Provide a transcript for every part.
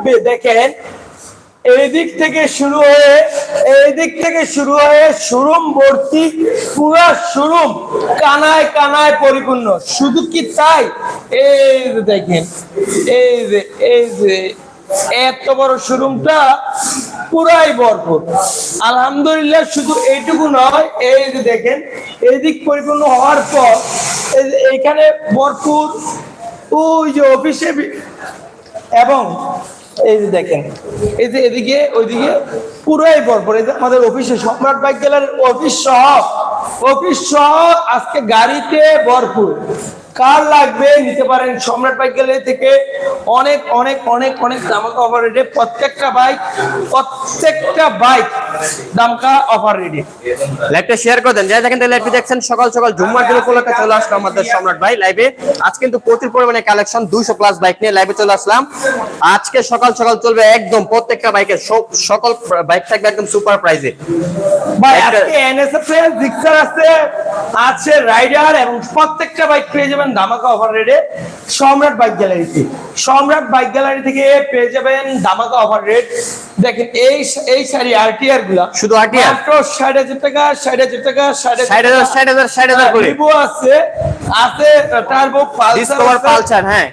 লাগবে দেখেন, এই দিক থেকে শুরু হয়ে, এই দিক থেকে শুরু হয়ে শোরুম ভর্তি, পুরো শোরুম কানায় কানায় পরিপূর্ণ। শুধু কি তাই? এই যে দেখেন, এই যে এই যে, এত বড় শোরুমটা পুরাই ভরপুর। আলহামদুলিল্লাহ শুধু এইটুকু নয়, এই যে দেখেন এদিক পরিপূর্ণ হওয়ার পর, এই এইখানে ভরপুর, ওই যে অফিসে এবং এই যে দেখেন, এই যে এদিকে, ওইদিকে পুরাই পরপর এই যে আমাদের অফিসে সম্রাট বাইক গ্যালারির অফিস সহ অফিস সহ আজকে গাড়িতে ভরপুর। লাগবে? নিতে পারেন সম্রাট বাইক গ্যালারি থেকে অনেক অনেক অনেক অনেক দামাকা অফার রেটে প্রত্যেকটা বাইক প্রত্যেকটা বাইক দামকা অফার রেটে লাইভটা শেয়ার করে দেন। যাই দেখেন লাইভটি দেখছেন। সকাল সকাল জুম্মার দিন উপলক্ষে চলে আসলো আমাদের সম্রাট ভাই লাইভে আজ কিন্তু প্রচুর পরিমাণে কালেকশন দুইশো প্লাস বাইক নিয়ে লাইভে চলে আসলাম। আজকে সকাল সকাল চলবে একদম প্রত্যেকটা বাইকের সকল বাইক থাকবে একদম সুপার প্রাইজে ভাই আজকে এনএসএফ আছে আছে রাইডার এবং প্রত্যেকটা বাইক পেয়ে যাবেন ধামাকা অফার রেটে সম্রাট বাইক গ্যালারিতে সম্রাট বাইক গ্যালারি থেকে পেয়ে যাবেন ধামাকা অফার রেট দেখেন এই এই শাড়ি আরটিআরগুলা শুধু RTR? মাত্র ষাট হাজার টাকা ষাট হাজার টাকা ষাট হাজার ষাট হাজার ষাট হাজার করে। ভিভো আছে আছে টার্বো ডিসকভার পালসার পালসার হ্যাঁ।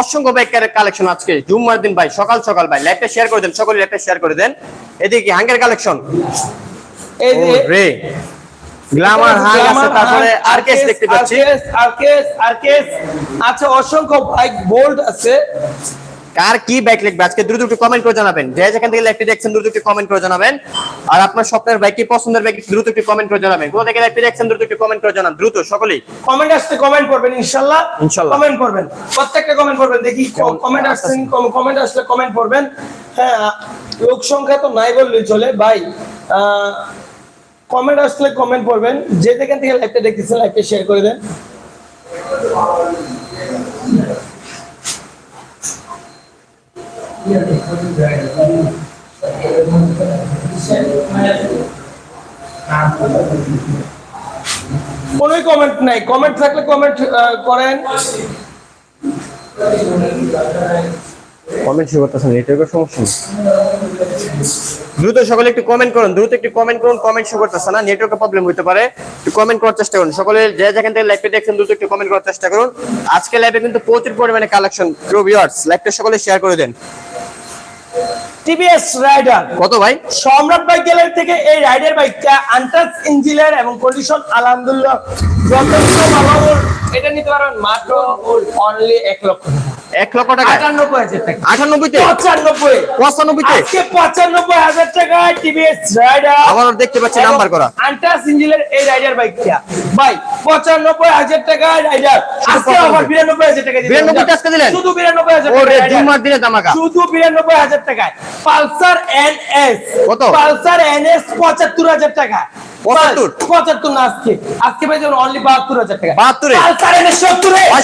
অসংখ্য বাইকের কালেকশন আজকে। জুম্মার দিন ভাই সকাল সকাল ভাই। লাইভটা শেয়ার করে দেন সকলে লাইভটা শেয়ার করে দেন। এদিকে হাঙ্গের কালেকশন এই যে রে গ্ল্যামার হাং আছে তারপরে আরকেস দেখতে পাচ্ছি। আরকেস আরকেস আচ্ছা অসংখ্য বাইক বোল্ড আছে। কার কি বাইক লিখবে? আজকে দ্রুত একটু কমেন্ট করে জানাবেন। যে যেখান থেকে লাইভটি দেখছেন দ্রুত একটু কমেন্ট করে জানাবেন। আর আপনার স্বপ্নের বাইক কি পছন্দের বাইক দ্রুত একটু কমেন্ট করে জানাবেন। কোথা থেকে লাইভটি দেখছেন দ্রুত একটু কমেন্ট করে জানান। দ্রুত সকলেই। কমেন্ট আসতে কমেন্ট করবেন ইনশাআল্লাহ ইনশাআল্লাহ। কমেন্ট করবেন। প্রত্যেকটা কমেন্ট করবেন। দেখি কেমন- কমেন্ট আসছেন কমেন্ট আসলে কমেন্ট করবেন। হ্যাঁ লোক সংখ্যা তো নাই বললেই চলে। ভাই কমেন্ট আসলে কমেন্ট করবেন যে যেখান থেকে লাইভটা দেখতেছেন লাইভটা শেয়ার করে দেন। কোনোই কমেন্ট নাই। কমেন্ট থাকলে কমেন্ট করেন। কমেন্ট শুরু করতেছেন নেটওয়ার্কের সমস্যা। দ্রুত সকলে একটু কমেন্ট করুন দ্রুত একটু কমেন্ট করুন কমেন্ট শো করতেছে না নেটওয়ার্কের প্রবলেম হতে পারে। একটু কমেন্ট করার চেষ্টা করুন। সকলে যে যেখান থেকে লাইভে দেখছেন দ্রুত একটু কমেন্ট করার চেষ্টা করুন। আজকে লাইভে কিন্তু প্রচুর পরিমাণে কালেকশন প্রিয় ভিউয়ার্স লাইভটা সকলে শেয়ার করে দেন। টিভিএস রাইডার কত ভাই? সম্রাট বাইক গ্যালারি থেকে এই রাইডার বাইকটা আনটাচ ইঞ্জিনের এবং কন্ডিশন আলহামদুলিল্লাহ যথেষ্ট ভালো। এটা নিতে পারবেন মাত্র অনলি এক লক্ষ টাকা। এক লক্ষ টাকা আটানব্বই হাজার টাকা। আটানব্বইতে? পঁচানব্বই। পঁচানব্বইতে? পঁচানব্বই হাজার টাকা টিভিএস রাইডার দেখতে পাচ্ছি নাম্বার করা। ইঞ্জিনের এই রাইডার বাইকটা ভাই পঁচানব্বই হাজার টাকা রাইডার আজকে আবার 95 বিরানব্বই হাজার টাকা দিয়ে দিলাম। 92 আজকে দিলেন? শুধু বিরানব্বই হাজার ও টাকা রে rider। জুম্মার দিনে দামাকা। শুধু বিরানব্বই হাজার টাকায়। Pulsar N S. কত? পালসার এন এস পঁচাত্তর হাজার টাকা। 75? পঁচাত্তর। না আজকে। আজকে পেয়ে যাবেন অনলি বাহাত্তর হাজার টাকা। 72 এ? পালসার এন এস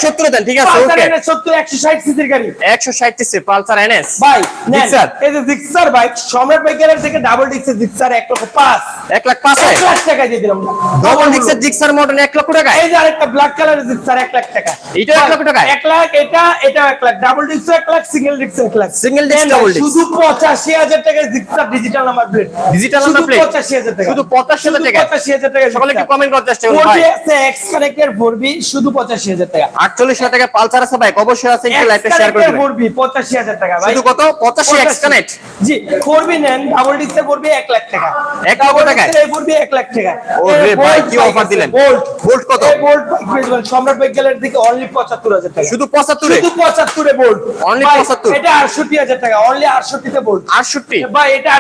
সত্তরে দেন ঠিক আছে পালসার ওকে এন এস সত্তর একশো ষাট সিসির গাড়ি। একশো ষাট সিসি পালসার এনএস। ভাই জিক্সার? এই যে Gixxer bike Samrat bike gallery থেকে ডাবল ডিক্সের জিক্সার এক লক্ষ পাঁচ। এক লাখ পাঁচ এক লাখ টাকা দিয়ে দিলাম। ডবল ডিক্সের জিক্সার মডেল এক লক্ষ টাকা এই যে আরেকটা ব্ল্যাক কালারের জিক্সার এক লাখ টাকা। এক লক্ষ টাকায়? এক লাখ এটা এটা এক লাখ। ডাবল ডিক্স এক লাখ সিঙ্গেল ডিক্স এক লাখ। Double শুধু পঁচাশি হাজার টাকায় Gixxer digital number plate Digital শুধু number পঁচাশি হাজার টাকা। শুধু 85,000 টাকা? পঁচাশি হাজার টাকা সকলে একটু কমেন্ট করার চেষ্টা করুন ভাই। এক্স কানেক্টের ভরবি শুধু পঁচাশি হাজার টাকা। আটচল্লিশ হাজার টাকা পালসার আছে বাইক অবশ্যই আছে একটু এক্স শেয়ার করে কানেক্টের ভরবি পঁচাশি হাজার টাকা ভাই। শুধু কত? পঁচাশি এক্স কানেক্ট জি করবি নেন ডাবল ডিক্সে করবি এক লাখ টাকা। লক্ষ? এই লাখ ভাই, কি দিলেন? বোল্ট কত? বোল্ট সম্রাট বাইক গ্যালারি থেকে অনলি পঁচাত্তর হাজার টাকা। শুধু পঁচাত্তরে? শুধু পঁচাত্তরে বোল্ট Only 75 এটা আটষট্টি হাজার টাকা অনলি বোল্ট ভাই এটা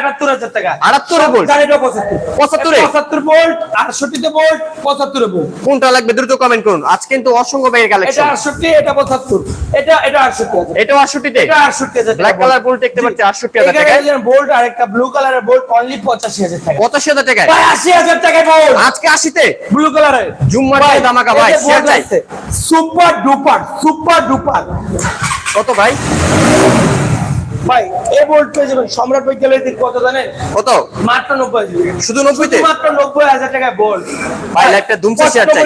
টাকা। 78 এ bolt? গাড়িটা পঁচাত্তর? 75 এ? পঁচাত্তর বোল্ট আটষট্টিতে বোল্ট পঁচাত্তরে বোল্ট কোনটা লাগবে দ্রুত কমেন্ট করুন। আজ কিন্তু অসংখ্য বাইকের এটা আটষট্টি এটা পঁচাত্তর। এটা এটা আটষট্টি হাজার। এটাও আটষট্টিতে? এটা আটষট্টি হাজার ব্ল্যাক কালার বোল্ট দেখতে পাচ্ছি আটষট্টি হাজার টাকায়। বোল্ট আর একটা ব্লু কালারের বোল্ট অনলি পঁচাশি হাজার টাকা পঁচাশি হাজার টাকায়? ভাই আশি হাজার টাকায় বোল্ট আজকে আশিতে? ব্লু কালারের জুম্মার দামাকা ভাই সুপার ডুপার সুপার ডুপার কত ভাই? ভাই বোল্ট পেয়ে যাবেন। সম্রাট বৈজ্ঞানিক দিক কত জানেন? কত? মাত্র নব্বই শুধু মাত্র নব্বই হাজার টাকায় বোল্ট ভাই, লাইভটা দুমছে শেয়ার চাই।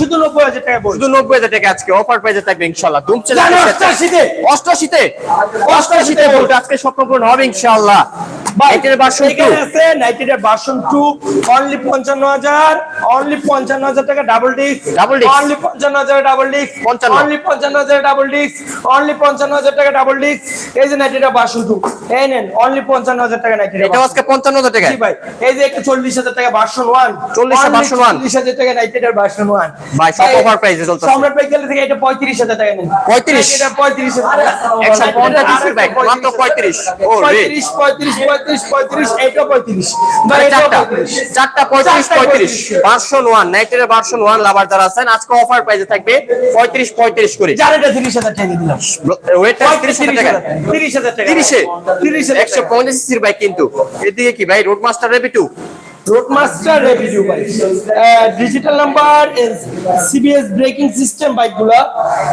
শুধু নব্বই হাজার টাকায় বোল্ট শুধু নব্বই হাজার টাকা আজকে। অফার প্রাইজে থাকবে ইনশাল্লাহ জানো অষ্টাশিতে অষ্টাশিতে অষ্টাশিতে বলতে আজকে স্বপ্ন হবে ইনশাল্লাহ নাইটের ভার্সন টু অনলি পঞ্চান্ন হাজার। অনলি পঞ্চান্ন হাজার টাকা double disc Double disc। Only পঞ্চান্ন হাজার ডাবল ডিস্ক 55 অনলি পঞ্চান্ন হাজার ডাবল ডিস্ক অনলি পঞ্চান্ন হাজার টাকা ডাবল ডিস্ক এই যে নাইটের ভার্সন টু এই নেন অনলি পঞ্চান্ন হাজার টাকা নাইটের এটা আজকে পঞ্চান্ন হাজার টাকা ভাই এই যে একটা চল্লিশ হাজার টাকা ভার্সন ওয়ান 40 version one। চল্লিশ হাজার টাকা নাইটের ভার্সন ওয়ান ভাই, সব price এ চলতেছে। সম্রাট বাইক থেকে এটা পঁয়ত্রিশ হাজার টাকা নেন। 35 এটা পঁয়ত্রিশ হাজার একশো পঞ্চাশ বাইক মাত্র পঁয়ত্রিশ। রে পঁয়ত্রিশ পঁয়ত্রিশ পঁয়ত্রিশ পঁয়ত্রিশ পঁয়ত্রিশ। চারটা। পঁয়ত্রিশ। চারটা পঁয়ত্রিশ পঁয়ত্রিশ। ভার্সন ওয়ান নাইটের ভার্সন ওয়ান লাভার যারা আছেন আজকে অফার প্রাইসে থাকবে পঁয়ত্রিশ পঁয়ত্রিশ করে। যার এটা তিরিশ হাজার টাকা দিলাম। ওয়েটটা তিরিশ হাজার টাকা। তিরিশ হাজার টাকা। তিরিশে? তিরিশ একশো পঁয়ত্রিশ সিসির বাইক কিন্তু। এদিকে কি ভাই? Road master two Roadmaster revenue bike digital number CBS braking system বাইকগুলো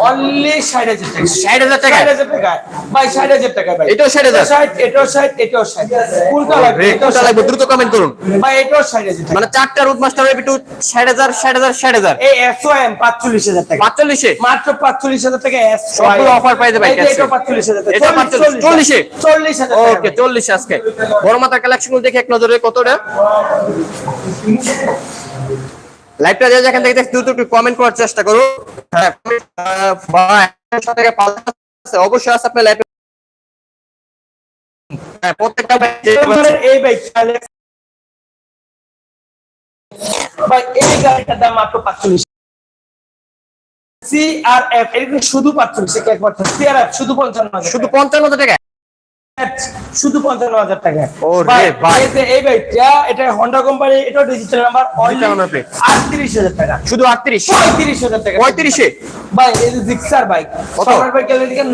অনলি ষাট হাজার টাকা। ষাট হাজার টাকা? ষাট হাজার টাকা। ভাই ষাট হাজার টাকা ভাই। এটাও 60,000? ষাট এটাও ষাট এটাও ষাট। কোনটা লাগবে কোনটা লাগবে দ্রুত কমেন্ট করুন। ভাই এটাও ষাট হাজার মানে চারটা রোড মাস্টার রেবি টু ষাট হাজার ষাট হাজার ষাট হাজার। এই একশো এম পাঁচচল্লিশ হাজার টাকা। পাঁচচল্লিশে? মাত্র পাঁচচল্লিশ হাজার টাকা S সবগুলো offer পেয়ে যাবে এটা পাঁচচল্লিশ হাজার এটা চল্লিশ, 45 চল্লিশে? চল্লিশ হাজার ওকে চল্লিশ আজকে। বড় মাথার কালেকশন দেখে এক নজরে কতটা? লাইভটা যে যেখান থেকে দ্রুত একটু কমেন্ট করার চেষ্টা করো হ্যাঁ অবশ্যই আছে আপনার লাইভে হ্যাঁ প্রত্যেকটা এই বাইক ভাই এই গাড়িটার দাম মাত্র পাঁচচল্লিশ। সিআরএফ এরকম শুধু পাঁচচল্লিশ একবার সিআরএফ শুধু পঞ্চান্ন শুধু পঞ্চান্ন টাকা? শুধু পঞ্চান্ন হাজার টাকা। এই বাইকটা এটা হন্ডা কোম্পানি এটা ডিজিটাল নাম্বার আটত্রিশ হাজার টাকা। শুধু আটত্রিশ? পঁয়ত্রিশ হাজার টাকা। পঁয়ত্রিশে? ভাই এই জিক্সার বাইক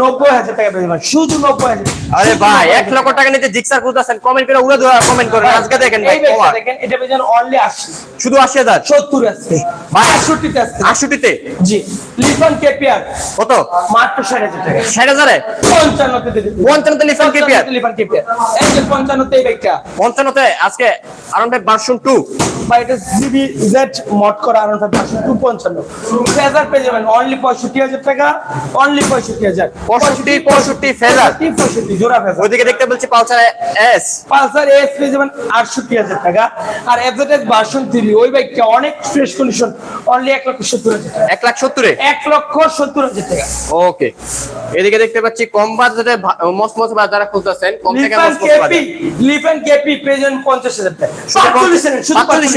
নব্বই হাজার টাকা শুধু নব্বই হাজার আরে ভাই এক লক্ষ টাকা। নিতে জিক্সার খুঁজতেছেন কমেন্ট করে উড়ে কমেন্ট করেন আজকে দেখেন ভাই এই বাইকটা কমার। দেখেন এটা অনলি আশি। শুধু আশি হাজার? সত্তর আসছে ভাই। আটষট্টিতে আসছে আটষট্টিতে? জি। লিফন কেপিয়ার কত? মাত্র ষাট হাজার টাকা। ষাট হাজারে? পঞ্চান্নতে দিতে। পঞ্চান্নতে লিফন কেপিয়ার কেপিয়ার এই আজকে আরাম ভাই ভার্সন টু বা এটা জিবি জেড মড করা আনন্দ পাঁচশো টু পঞ্চান্ন ফেজার পেয়ে যাবেন অনলি পঁয়ষট্টি হাজার টাকা অনলি পঁয়ষট্টি হাজার। পঁয়ষট্টি পঁয়ষট্টি ফেজার। পঁয়ষট্টি পঁয়ষট্টি জোড়া ফেজার। ওইদিকে দেখতে বলছি পালসার এস পালসার এস পেয়ে যাবেন আটষট্টি হাজার টাকা। আর এফজেড ভার্সন থ্রি ওই বাইকটা অনেক ফ্রেশ কন্ডিশন অনলি এক লক্ষ সত্তর হাজার টাকা। এক লাখ সত্তরে? এক লক্ষ সত্তর হাজার টাকা। ওকে এদিকে দেখতে পাচ্ছি কম বাজেটে মস মস বাজার কম থেকে মস বাজার। লিফান কেপি প্রেজেন্ট পঞ্চাশ হাজার টাকা।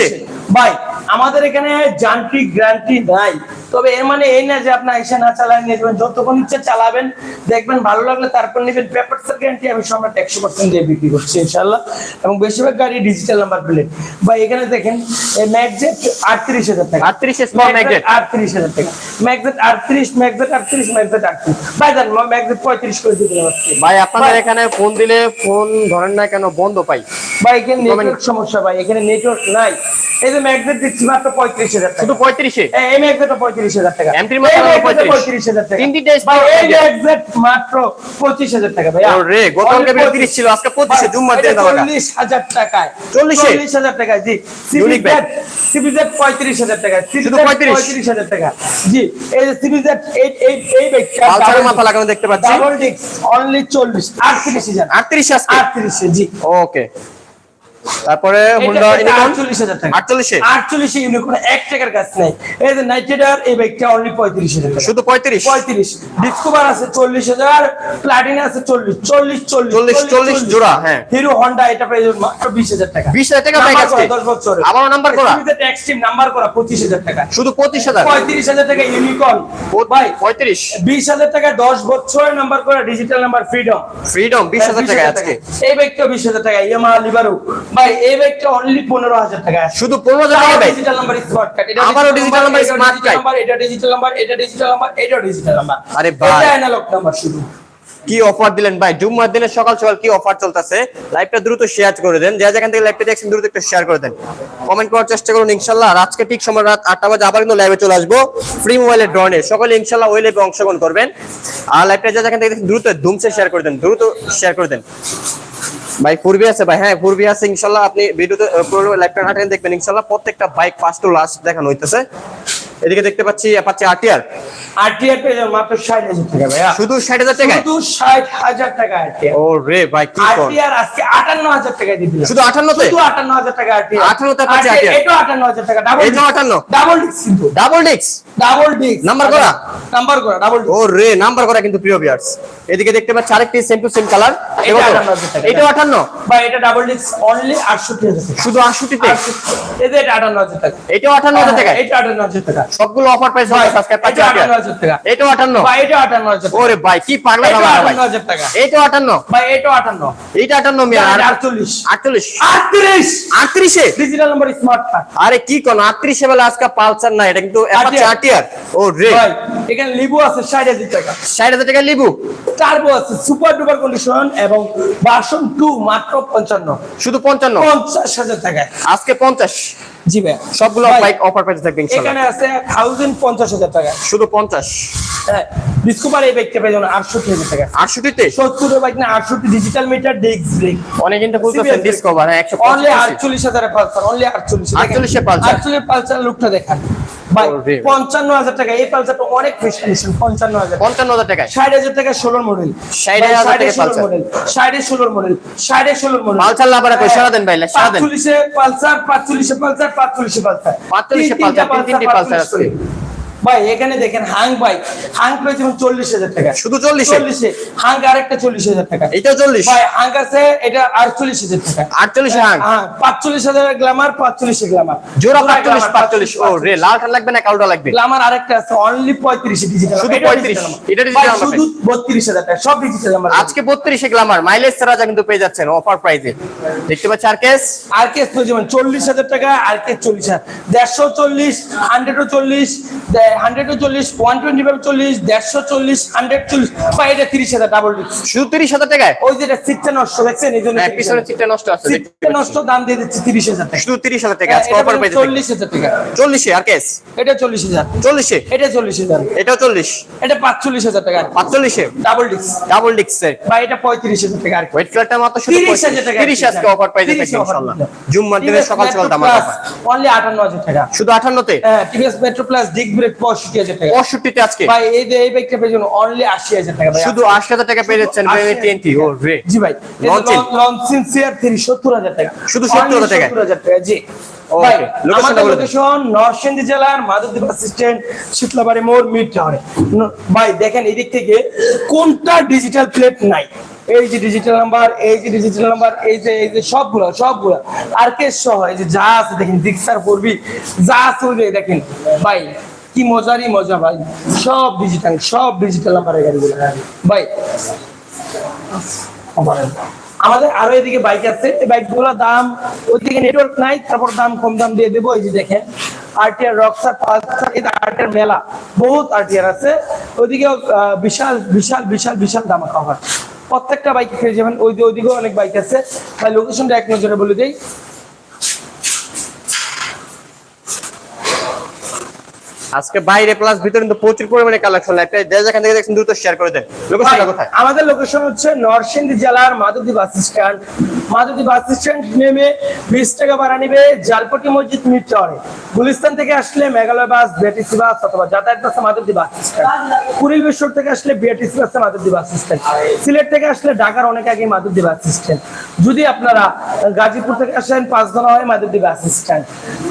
নেন, শুধু 45 পাঁচচল্লিশে ভাই আমাদের এখানে যান্ত্রিক গ্যারান্টি নাই। তবে এর মানে এই না যে আপনার এসে না চালায় নিয়ে যাবেন। যতক্ষণ ইচ্ছে চালাবেন দেখবেন ভালো লাগলে তারপর নেবেন। পেপার গ্যারান্টি আমি সম্রাট একশো পার্সেন্ট দিয়ে বিক্রি করছি ইনশাল্লাহ এবং বেশিরভাগ গাড়ি ডিজিটাল নাম্বার প্লেট বা এখানে দেখেন ম্যাকজেট আটত্রিশ হাজার টাকা। 38 small magnet। আটত্রিশ হাজার টাকা। ম্যাকজেট আটত্রিশ ম্যাকজেট আটত্রিশ ম্যাকজেট আটত্রিশ। ভাই জান ম্যাকজেট পঁয়ত্রিশ করে দিতে ভাই আপনাদের এখানে ফোন দিলে ফোন ধরেন না কেন বন্ধ পাই। ভাই এখানে নেটওয়ার্ক সমস্যা ভাই। এখানে নেটওয়ার্ক নাই। এই যে ম্যাগনেট দিচ্ছি মাত্র পঁয়ত্রিশ হাজার শুধু পঁয়ত্রিশে? এই- এই ম্যাগনেটটা পঁয়ত্রিশ হাজার টাকা। MT র মাত্র এই ম্যাগনেটটা 35 পঁয়ত্রিশ। হাজার টাকা। তিন তিনটে ভাই এই স্মার্ট ম্যাগনেট মাত্র পঁচিশ হাজার টাকা ভাই গতকালকে বের 30 ছিল, আজকে 25 জুম্মার দিনে চল্লিশ হাজার টাকায় 40 চল্লিশ হাজার টাকা জি। Unique সিবিজেড পঁয়ত্রিশ হাজার টাকা শুধু পঁয়ত্রিশ? হাজার টাকা। জি এই যে সিবিজেড এই এই এই ব্যাগটা মাথা লাগানো দেখতে পাচ্ছি। ডাবল ডিক্স অনলি চল্লিশ আটত্রিশ হাজার। আটত্রিশ আজকে? জি। ওকে তারপরে হুন্ডা এটা ইউনিকর্ন 48,000 টাকা। আটচল্লিশে? 48 এ ইউনিকর্ন এক টাকার কাজ নাই। এই যে এই বাইকটা অনলি পঁয়ত্রিশ হাজার টাকা। শুধু পঁয়ত্রিশ? পঁয়ত্রিশ। ডিসকভার আছে চল্লিশ হাজার প্লাটিনা আছে চল্লিশ চল্লিশ চল্লিশ চল্লিশ, চল্লিশ জোড়া, হ্যাঁ। হিরো হন্ডা এটা পেয়ে মাত্র বিশ হাজার টাকা। বিশ হাজার টাকা বাইক করা, দশ বছরের। আবারও নাম্বার করা? এক্সট্রিম নাম্বার করা পঁচিশ হাজার টাকা। শুধু পঁচিশ হাজার? পঁয়ত্রিশ হাজার টাকা ইউনিকর্ন ভাই পঁয়ত্রিশ। বিশ হাজার টাকা দশ বছরের নাম্বার করা ডিজিটাল নাম্বার ফ্রিডম ফ্রিডম বিশ হাজার টাকা আজকে। এই ব্যাগটা বিশ হাজার টাকা ইয়ামা লিবারু ভাই এই ব্যাগটা অনলি পনেরো হাজার টাকা শুধু পনেরো হাজার টাকা ভাই ডিজিটাল নাম্বার স্মার্ট কার্ড এটা আবারও ডিজিটাল নাম্বার স্মার্ট কার্ড এটা ডিজিটাল নাম্বার এটা ডিজিটাল নাম্বার এটা ডিজিটাল নাম্বার আরে ভাই। এটা অ্যানালগ নাম্বার শুধু। কি অফার দিলেন? ভাই, জুম্মার দিনে সকাল সকাল কি অফার চলতেছে? লাইভটা দ্রুত শেয়ার করে দেন। যে যেখান থেকে লাইভটা দেখছেন, দ্রুত একটু শেয়ার করে দেন। কমেন্ট করার চেষ্টা করুন, ইনশাল্লাহ। আজকে ঠিক সময় রাত আটটা বাজে আবার কিন্তু লাইভে চলে আসব। ফ্রি মোবাইলের ড্রনে সকলে ইনশাল্লাহ ওই লাইভে অংশগ্রহণ করবেন। আর লাইভটা যে যেখান থেকে দেখছেন, দ্রুত, ধুমসে শেয়ার করে দেন। দ্রুত শেয়ার করে দেন। ভাই পূর্বী আছে ভাই। হ্যাঁ পূর্বী আছে। ইনশাল্লাহ আপনি ভিডিওতে পুরো লাইভটা হাঁটেন দেখবেন। ইনশাল্লাহ প্রত্যেকটা বাইক ফার্স্ট টু লাস্ট দেখানো হইতেছে। এদিকে দেখতে পাচ্ছি আটিয়ার আরটিআর পেয়ে যাবেন মাত্র ষাট হাজার টাকা ভাইয়া। শুধু ষাট হাজার টাকায়? শুধু ষাট হাজার টাকা আরটিআর ও রে ভাই কি কর? আরটিআর আজকে আটান্ন হাজার টাকা দিয়ে দিলাম। শুধু 58 তে? শুধু আটান্ন হাজার টাকা আরটিআর 58 তে পাচ্ছি RTR এটা আটান্ন হাজার টাকা ডাবল এইটাও 58 ডাবল ডিস্ক কিন্তু। ডাবল ডিক্স ডাবল ডিস্ক নাম্বার করা? নাম্বার করা ডাবল ও রে নাম্বার করা কিন্তু প্রিয় ভিউয়ার্স এদিকে দেখতে পাচ্ছি আরেকটি সেম টু সেম কালার এটা 58 টাকা। এটা 58 বা এটা ডাবল ডিক্স অনলি আটষট্টি হাজার টাকা। শুধু 68 তে এই যে এটা আটান্ন হাজার টাকা। এটা 58 হাজার টাকা এটা আটান্ন হাজার টাকা। সবগুলো অফার প্রাইস হবে সাবস্ক্রাইব পাচ্ছি এটা আটান্ন হাজার টাকা। এটাও 58 বা এটা আটান্ন হাজার টাকা। ওরে ভাই কি পাগলা এটা দাম ভাই। টাকা। এটাও 58 বা এটা আটান্ন এইটা 58 মিয়া আর আটচল্লিশ। 48 আটত্রিশ। 38 এ ডিজিটাল নাম্বার স্মার্ট কার্ড আরে কি কোন 38 এ বেলা আজকে পালসার না এটা কিন্তু অ্যাপাচি আরটিআর ও রে। ভাই এখানে লিবু আছে ষাট হাজার টাকা। 60000 টাকা লিবু টার্বো আছে সুপার ডুপার কন্ডিশন এবং ভার্সন টু মাত্র পঞ্চান্ন। শুধু 55 পঞ্চাশ হাজার টাকায়। আজকে 50 জি ভাই সবগুলো বাইক অফার প্রাইস থাকবে ইনশাআল্লাহ। এখানে আছে থাউজেন্ড পঞ্চাশ হাজার টাকা। শুধু 50 হ্যাঁ ডিসকভার এই বাইকটা পেয়ে যাবেন আটষট্টি হাজার টাকা। 68 তে সত্তর বাইক না আটষট্টি ডিজিটাল মিটার ডিস্ক ব্রেক অনেক কিন্তু বলতেছেন ডিসকভার হ্যাঁ অনলি আটচল্লিশ হাজারে পালসার অনলি আটচল্লিশ 48 পালসার। আটচল্লিশ পালসার লুকটা দেখান। পঞ্চান্ন হাজার টাকা এই পালসারটা অনেক পঞ্চান্ন হাজার। 55000 টাকায়? ষাট হাজার টাকা ষোলোর মডেল 60,000 টাকা পালসার। মডেল ষাটে ষোলোর মডেল ষাটে ষোলোর মডেল পালসার লাভারা কই সারা দেন ভাই সারা দেন। পাঁচচল্লিশে পালসার পাঁচচল্লিশে পালসার পাঁচচল্লিশে পালসার। 45 এ পালসার, তিন তিনটি পালসার আছে। ভাই এখানে দেখেন হাং ভাই হাং পেয়েছে চল্লিশ হাজার টাকা। শুধু 40 এ? চল্লিশে। হাং আরেকটা চল্লিশ হাজার টাকা। এইটাও 40 ভাই হাং আছে এটা আটচল্লিশ হাজার টাকা। 48 এ হাং? হ্যাঁ পাঁচচল্লিশ হাজার গ্লামার পাঁচচল্লিশে গ্লামার। জোড়া 45 45 ও রে লালটা লাগবে না কালোটা লাগবে? গ্লামার আরেকটা আছে অনলি পঁয়ত্রিশে ডিজিটাল শুধু 35 এটা number। শুধু বত্রিশ হাজার টাকা সব ডিজিটাল নাম্বার আজকে 32 এ গ্লামার মাইলেজ ছাড়া যা কিন্তু পেয়ে যাচ্ছেন অফার প্রাইসে দেখতে পাচ্ছি আর কেস আর কেস যাবেন চল্লিশ হাজার টাকা আর কেস চল্লিশ হাজার। দেড়শো চল্লিশ হান্ড্রেডও চল্লিশ হান্ড্রেডও চল্লিশ ওয়ান টোয়েন্টি ফাইভ চল্লিশ দেড়শো চল্লিশ হান্ড্রেড চল্লিশ বা এটা তিরিশ হাজার ডাবল শুধু 30000 টাকায় ওই যেটা সিটটা নষ্ট দেখছেন এই জন্য হ্যাঁ পিছনে সিটটা নষ্ট আছে সিটটা নষ্ট দাম দিয়ে দিচ্ছি তিরিশ হাজার টাকা শুধু 30000 টাকা অফার পেয়ে চল্লিশ হাজার টাকা 40 আর কেস এটা চল্লিশ হাজার 40 এটা চল্লিশ হাজার এটাও 40 এটা পাঁচচল্লিশ হাজার টাকা 45 এ ডাবল ডাবল ডিক্সের বা এটা পঁয়ত্রিশ হাজার টাকা আর ওয়েট ফ্ল্যাটটা মাত্র শুধু 30,000 টাকা 30 আজকে অফার প্রাইসে 30 ইনশাআল্লাহ জুম্মার দিনে সকাল সকাল দাম অনলি আটান্ন হাজার টাকা শুধু 58 তে হ্যাঁ TVS Metro plus disc brake পঁয়ষট্টি হাজার টাকা। 65 আজকে? ভাই এই যে এই বাইকটা পেয়ে যাবেন অনলি আশি হাজার টাকা। ভাই শুধু 80000 টাকা পেয়ে যাচ্ছেন আশি BMW হাজার 20 ও রে। জি ভাই Launching। সিআর থ্রি সত্তর হাজার টাকা। শুধু 70,000 টাকা? সত্তর হাজার টাকা জি। Okay, ভাই location টা আমাদের বলে দেন। লোকেশন নরসিংদী জেলার মাধবদীপ শীতলাবাড়ি মোড় মিড টাওয়ারে ন- ভাই দেখেন এদিক থেকে কোনটা ডিজিটাল প্লেট নাই। এই যে ডিজিটাল নাম্বার এই যে ডিজিটাল নাম্বার এই যে এই যে সবগুলো সবগুলো। আর কে সহ এই যে যা আছে দেখেন দিকসার করবি যা আছে দেখেন। ভাই কি মজারই মজা ভাই। সব ডিজিটাল সব ডিজিটাল নাম্বারের গাড়িগুলো ভাই। আমাদের আরও এদিকে বাইক আছে। এই বাইকগুলোর দাম ওইদিকে নেটওয়ার্ক নাই, তারপর দাম কম দাম দিয়ে দেবো। এই যে দেখেন আরটিআর রক্সার পালসার এটা আরটিআর মেলা। বহুত আরটিআর আছে। ওইদিকে বিশাল বিশাল বিশাল বিশাল দাম কভার প্রত্যেকটা বাইক খেয়ে যাবেন। ওই ওইদিকেও অনেক বাইক আছে। ভাই লোকেশনটা এক নজরে বলে দেই। আজকে বাইরে প্লাস ভিতরে কিন্তু প্রচুর পরিমাণে কালেকশন যে যেখান থেকে দেখছেন দ্রুত শেয়ার করে দেন। লোকেশনটা কোথায়? আমাদের লোকেশন হচ্ছে নরসিংদী জেলার Madhabdi bus stand. Madhabdi bus stand নেমে বিশ টাকা ভাড়া নিবে জালপটি মসজিদ মিড টাওয়ারে গুলিস্তান থেকে আসলে মেঘালয় বাস বিআরটিসি বাস অথবা যাতায়াত বাসে মাধবদী বাস স্ট্যান্ড। কুড়িল বিশ্বর থেকে আসলে বিআরটিসি বাসে মাধবদী বাস স্ট্যান্ড। সিলেট থেকে আসলে ঢাকার অনেক আগে মাধবদী বাস স্ট্যান্ড। যদি আপনারা গাজীপুর থেকে আসেন পাঁচদনা হয় মাধবদী বাস স্ট্যান্ড।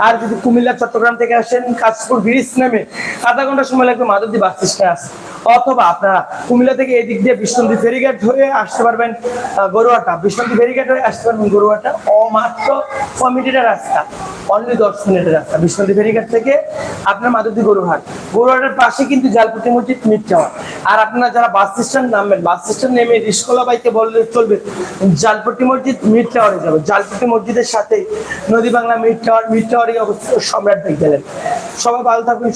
আর যদি কুমিল্লা চট্টগ্রাম থেকে আসেন কাশপুর ব্রিজ নেমে আধা ঘণ্টা সময় লাগবে মাধবদী বাস স্ট্যান্ড আসে। অথবা আপনারা কুমিল্লা থেকে এদিক দিয়ে বিষ্ণন্দী ফেরিঘাট হয়ে আসতে পারবেন গরুয়াটা। বিষ্ণন্দী ফেরিঘাট হয়ে আসতে পারবেন গরুয়াটা। ও মাত্র ছ মিনিটের রাস্তা। অনলি দশ মিনিটের রাস্তা। বিষ্ণন্দী ফেরিঘাট থেকে আপনার মাধবদী গরুহাট। গরুহাটের পাশে কিন্তু জালপতি মসজিদ, মিট টাওয়ার। আর আপনারা যারা বাস স্ট্যান্ড নামবেন, বাস স্ট্যান্ড নেমে রিসকলা বাইকে বললে চলবে জালপটি মসজিদ, মিট টাওয়ারে যাবে। জালপটি মসজিদের সাথে নদী বাংলা মিট টাওয়ার, মিট টাওয়ারে অবস্থিত সম্রাট গেলেন সবাই ভালো থাকবেন